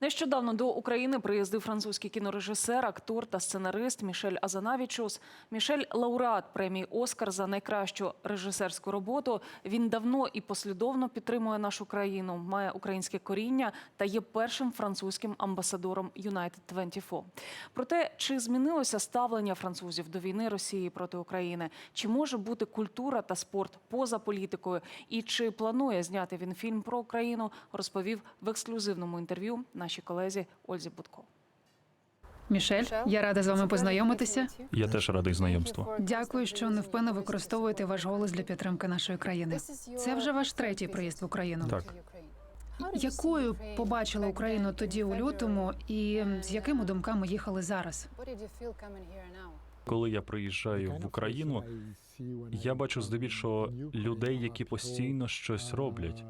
Нещодавно до України приїздив французький кінорежисер, актор та сценарист Мішель Азанавічус. Мішель лауреат премії Оскар за найкращу режисерську роботу. Він давно і послідовно підтримує нашу країну, має українське коріння та є першим французьким амбасадором United 24. Про те, чи змінилося ставлення французів до війни Росії проти України, чи може бути культура та спорт поза політикою, і чи планує зняти він фільм про Україну, розповів в ексклюзивному інтерв'ю нашій колезі Ользі Будко. Мішель, я рада з вами познайомитися. Я теж радий знайомству. Дякую, що невпинно використовуєте ваш голос для підтримки нашої країни. Це вже ваш третій приїзд в Україну. Так. Якою побачили Україну тоді у лютому, і з якими думками їхали зараз? Коли я приїжджаю в Україну, я бачу здебільшого людей, які постійно щось роблять.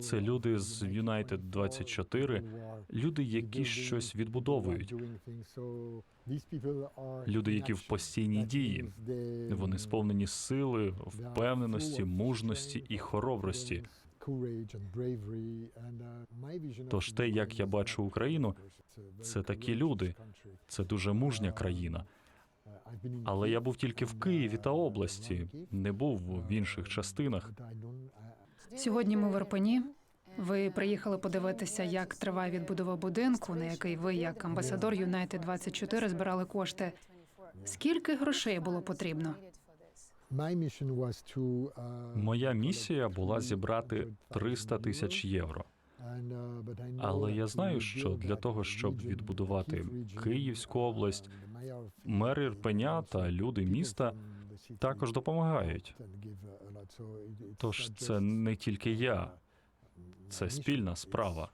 Це люди з United 24, люди, які щось відбудовують, люди, які в постійній дії. Вони сповнені сили, впевненості, мужності і хоробрості. Тож те, як я бачу Україну, Це такі люди. Це дуже мужня країна. Але я був тільки в Києві та області, не був в інших частинах. Сьогодні ми в Ірпені. Ви приїхали подивитися, як триває відбудова будинку, на який ви, як амбасадор Юнайтед 24 збирали кошти. Скільки грошей було потрібно? Моя місія була зібрати 300 тисяч євро. Але я знаю, що для того, щоб відбудувати Київську область, Мер Ірпеня та люди міста також допомагають. Тож це не тільки я, це спільна справа.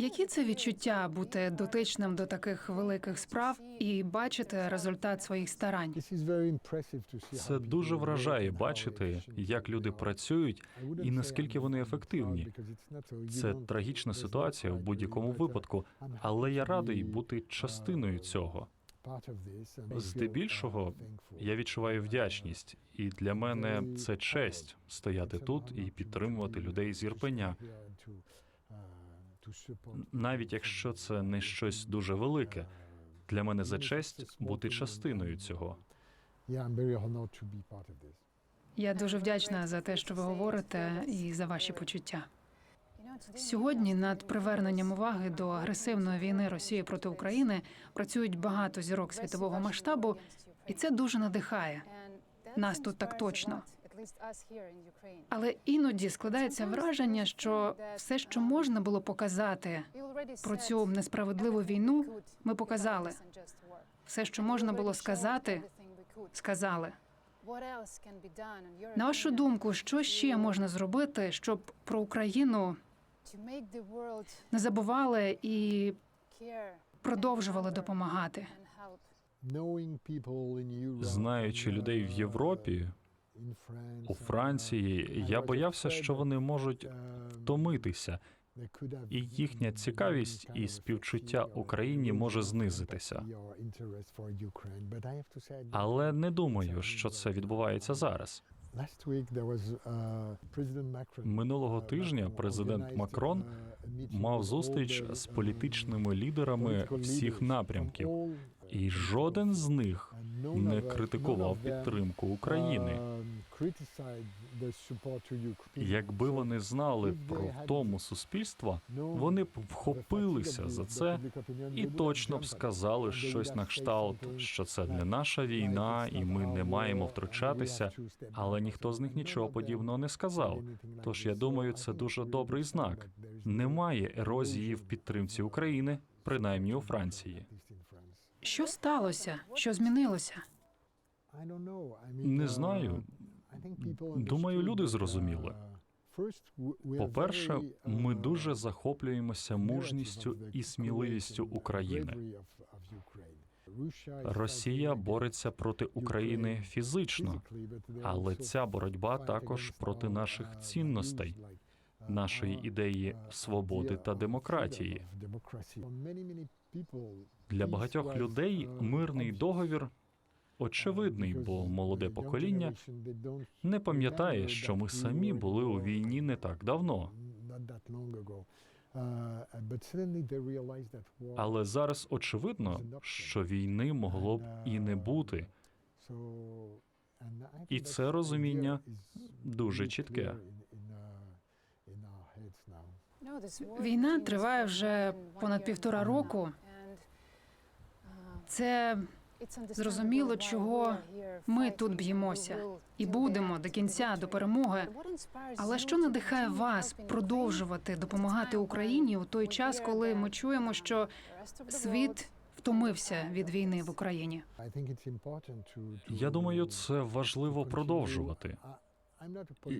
Які це відчуття бути дотичним до таких великих справ і бачити результат своїх старань? Це дуже вражає бачити, як люди працюють і наскільки вони ефективні. Це трагічна ситуація в будь-якому випадку, але я радий бути частиною цього. Здебільшого я відчуваю вдячність, і для мене це честь стояти тут і підтримувати людей з Ірпеня, навіть якщо це не щось дуже велике. Для мене за честь бути частиною цього. Я дуже вдячна за те, що ви говорите, і за ваші почуття. Сьогодні над приверненням уваги до агресивної війни Росії проти України працюють багато зірок світового масштабу, і це дуже надихає. Нас тут так точно. Але іноді складається враження, що все, що можна було показати про цю несправедливу війну, ми показали. все, що можна було сказати, сказали. На вашу думку, що ще можна зробити, щоб про Україну не забували і продовжували допомагати? Знаючи людей в Європі, у Франції, я боявся, що вони можуть втомитися, і їхня цікавість і співчуття Україні може знизитися. Але не думаю, що це відбувається зараз. Минулого тижня президент Макрон Мав зустріч з політичними лідерами всіх напрямків, і жоден з них не критикував підтримку України. Якби вони знали про втому суспільства, вони б вхопилися за це і точно б сказали щось на кшталт, що це не наша війна, і ми не маємо втручатися. Але ніхто з них нічого подібного не сказав. Тож я думаю, це дуже добрий знак. Немає ерозії в підтримці України, принаймні у Франції. Що сталося? Що змінилося? Не знаю. Думаю, люди зрозуміли. По-перше, ми дуже захоплюємося мужністю і сміливістю України. Росія бореться проти України фізично, але ця боротьба також проти наших цінностей, нашої ідеї свободи та демократії. Для багатьох людей мирний договір очевидний, бо молоде покоління не пам'ятає, що ми самі були у війні не так давно. Але зараз очевидно, що війни могло б і не бути. І це розуміння дуже чітке. Війна триває вже понад півтора року. Це зрозуміло, чого ми тут б'ємося і будемо до кінця до перемоги. але що надихає вас продовжувати допомагати Україні у той час, коли ми чуємо, що світ втомився від війни в Україні? Я думаю, це важливо продовжувати.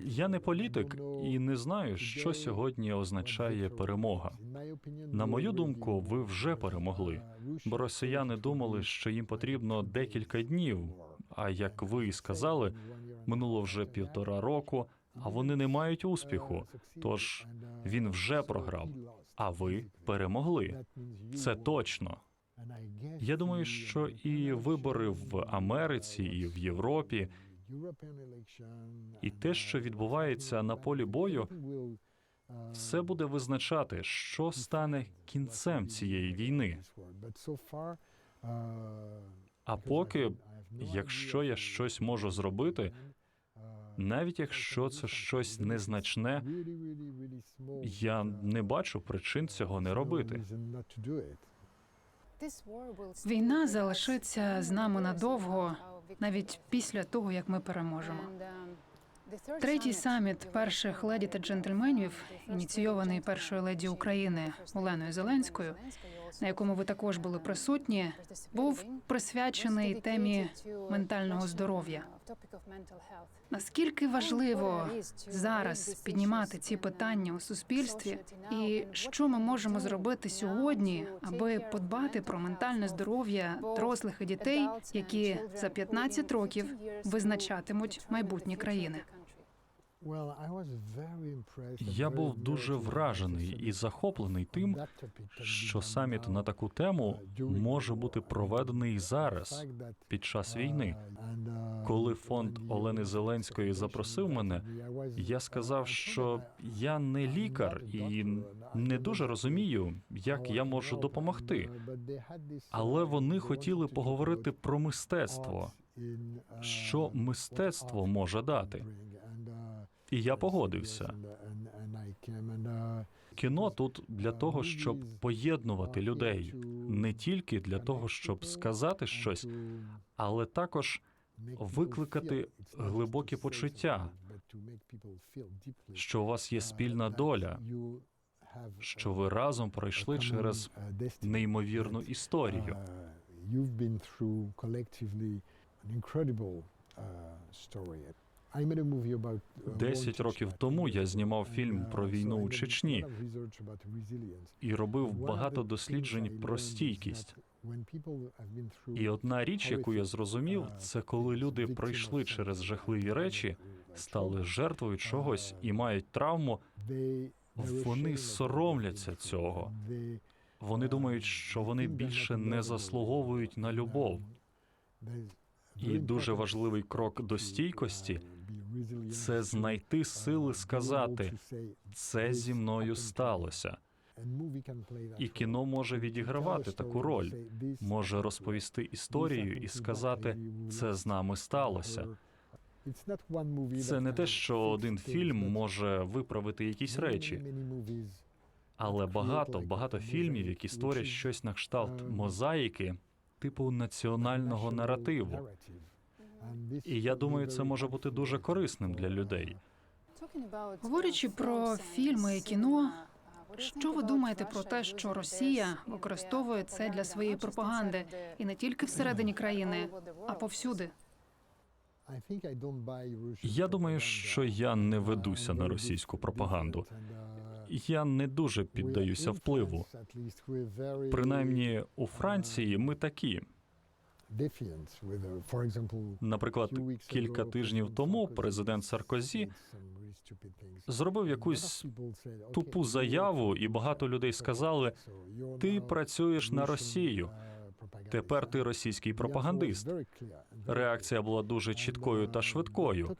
Я не політик і не знаю, що сьогодні означає перемога. На мою думку, ви вже перемогли, бо росіяни думали, що їм потрібно декілька днів. А як ви і сказали, минуло вже півтора року, а вони не мають успіху. Тож він вже програв, а ви перемогли. Це точно. Я думаю, що і вибори в Америці, і в Європі, і те, що відбувається на полі бою, все буде визначати, що стане кінцем цієї війни. А поки, якщо я щось можу зробити, навіть якщо це щось незначне, я не бачу причин цього не робити. Війна залишиться з нами надовго, навіть після того, як ми переможемо. Третій саміт перших леді та джентльменів, ініційований першою леді України Оленою Зеленською, на якому ви також були присутні, був присвячений темі ментального здоров'я. Наскільки важливо зараз піднімати ці питання у суспільстві, і що ми можемо зробити сьогодні, аби подбати про ментальне здоров'я дорослих і дітей, які за 15 років визначатимуть майбутні країни? Я був дуже вражений і захоплений тим, що саміт на таку тему може бути проведений зараз, під час війни. Коли фонд Олени Зеленської запросив мене, я сказав, що я не лікар і не дуже розумію, як я можу допомогти. Але вони хотіли поговорити про мистецтво, що мистецтво може дати. І я погодився. Кіно тут для того, щоб поєднувати людей, не тільки для того, щоб сказати щось, але також викликати глибокі почуття, що у вас є спільна доля, що ви разом пройшли через неймовірну історію. You've been through collectively an incredible uh, story. I made a movie about, uh, Десять років тому я знімав фільм про війну у Чечні і робив багато досліджень про стійкість. І одна річ, яку я зрозумів, це коли люди пройшли через жахливі речі, стали жертвою чогось і мають травму. Вони соромляться цього. Вони думають, що вони більше не заслуговують на любов. І дуже важливий крок до стійкості це знайти сили сказати це зі мною сталося. І кіно може відігравати таку роль, може розповісти історію і сказати це з нами сталося. Це не те, що один фільм може виправити якісь речі, але багато багато фільмів, які створять щось на кшталт мозаїки, типу національного наративу. І я думаю, це може бути дуже корисним для людей. Говорячи про фільми і кіно, що ви думаєте про те, що Росія використовує це для своєї пропаганди і не тільки всередині країни, а повсюди? Я думаю, що я не ведуся на російську пропаганду. Я не дуже піддаюся впливу. Принаймні у Франції ми такі. Наприклад, кілька тижнів тому президент Саркозі зробив якусь тупу заяву, і багато людей сказали: ти працюєш на Росію. Тепер ти російський пропагандист. Реакція була дуже чіткою та швидкою.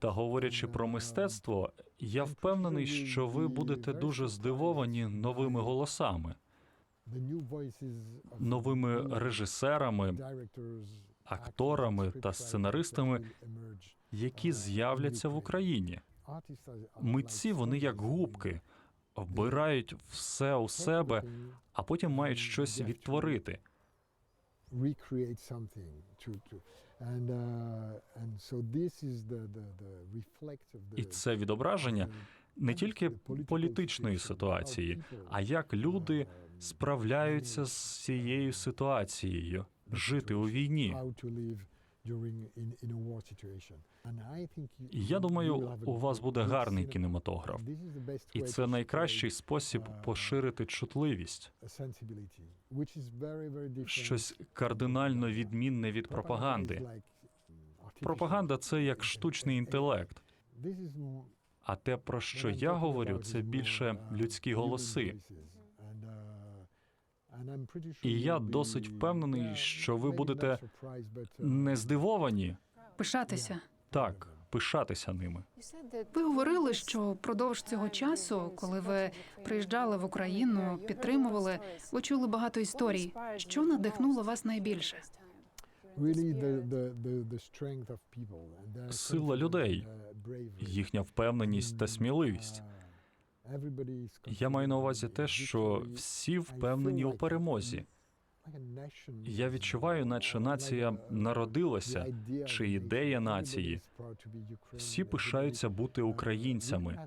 Та говорячи про мистецтво, я впевнений, що ви будете дуже здивовані новими голосами, новими режисерами, акторами та сценаристами, які з'являться в Україні. Митці вони як губки, вбирають все у себе, а потім мають щось відтворити. uh, І це відображення не тільки політичної ситуації, а як люди справляються з цією ситуацією, жити у війні. я думаю, у вас буде гарний кінематограф, і це найкращий спосіб uh, поширити чутливість, щось кардинально відмінне від пропаганди. Пропаганда це як штучний інтелект. А те, про що я говорю, це більше uh, людські голоси. І я досить впевнений, що ви будете Не здивовані, Пишатися. так, пишатися ними. Ви говорили, що впродовж цього часу, коли ви приїжджали в Україну, підтримували, ви чули багато історій. Що надихнуло вас найбільше? Сила людей, uh. Їхня впевненість та сміливість. Uh, Я маю на увазі те, що всі впевнені у перемозі. Я відчуваю, uh, наче нація uh, народилася, чи ідея нації. Всі пишаються бути uh, українцями.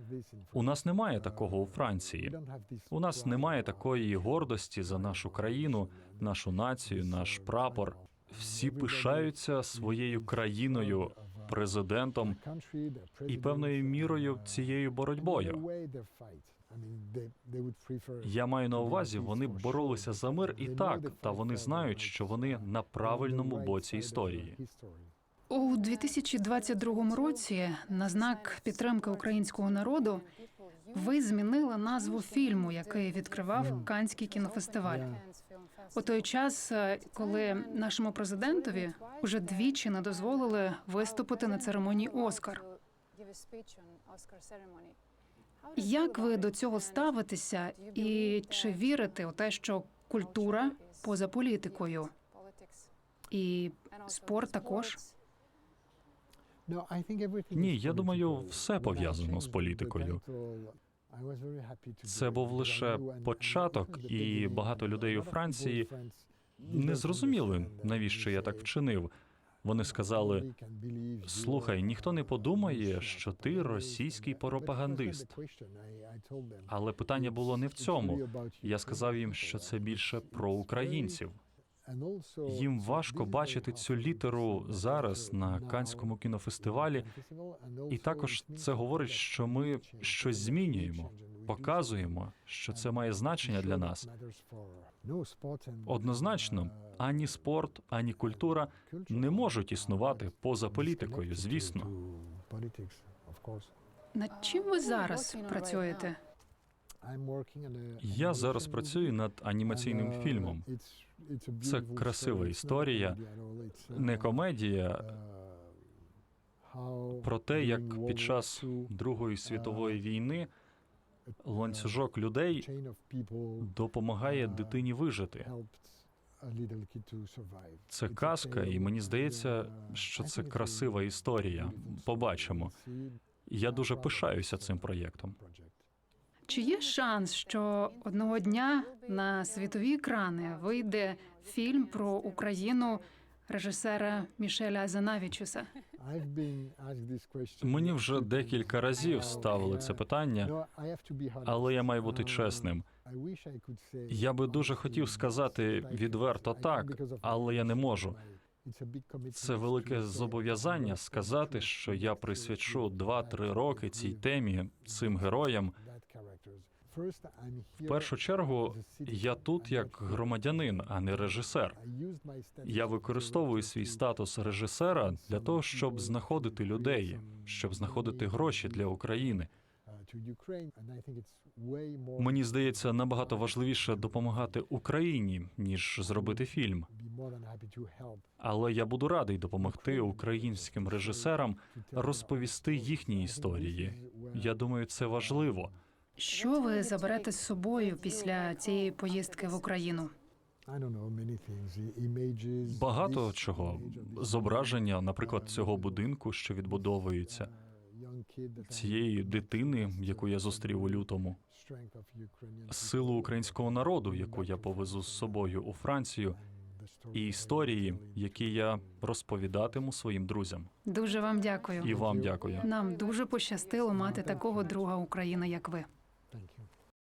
У нас немає Uh, такого у Франції. don't У нас немає такої гордості за нашу країну, нашу націю, наш uh, прапор. Всі пишаються своєю країною, uh, президентом і певною мірою цією боротьбою. Я маю на увазі, вони боролися за мир і так, та вони знають, що вони на правильному боці історії. У 2022 році на знак підтримки українського народу ви змінили назву фільму, який відкривав Канський кінофестиваль. У той час, е, коли нашому президентові уже двічі не дозволили виступити на церемонії Оскар. Як ви до цього ставитеся, і чи вірите у те, що культура поза політикою і спорт також? Ні, я думаю, все пов'язано з політикою. Це був лише початок, і багато людей у Франції не зрозуміли, навіщо я так вчинив. Вони сказали: слухай, ніхто не подумає, що ти російський пропагандист. Але питання було не в цьому. Я сказав їм, що це більше про українців. Їм важко бачити цю літеру зараз на Канському кінофестивалі, і також це говорить, що ми щось змінюємо, показуємо, що це має значення для нас. Однозначно, ані спорт, ані культура не можуть існувати поза політикою, звісно. Над чим ви зараз працюєте? Я зараз працюю над анімаційним фільмом. Це красива історія, не комедія про те, як під час Другої світової війни ланцюжок людей допомагає дитині вижити. Це казка, і мені здається, що це красива історія. Побачимо. Я дуже пишаюся цим проєктом. Чи є шанс, що одного дня на світові екрани вийде фільм про Україну режисера Мішеля Азанавічуса? Мені вже декілька разів ставили це питання, але я маю бути чесним. Я би дуже хотів сказати відверто так, але я не можу. Це велике зобов'язання сказати, що я присвячу 2-3 роки цій темі, цим героям. В першу чергу, я тут як громадянин, а не режисер. Я використовую свій статус режисера для того, щоб знаходити людей, щоб знаходити гроші для України. more Мені здається, набагато важливіше допомагати Україні, ніж зробити фільм. Але я буду радий допомогти українським режисерам розповісти їхні історії. Я думаю, це важливо. Що ви заберете з собою після цієї поїздки в Україну? Багато чого зображення, наприклад, цього будинку, що відбудовується, цієї дитини, яку я зустрів у лютому, силу українського народу, яку я повезу з собою у Францію, і історії, які я розповідатиму своїм друзям. Дуже вам дякую. І вам дякую. Нам дуже пощастило мати такого друга України, як ви.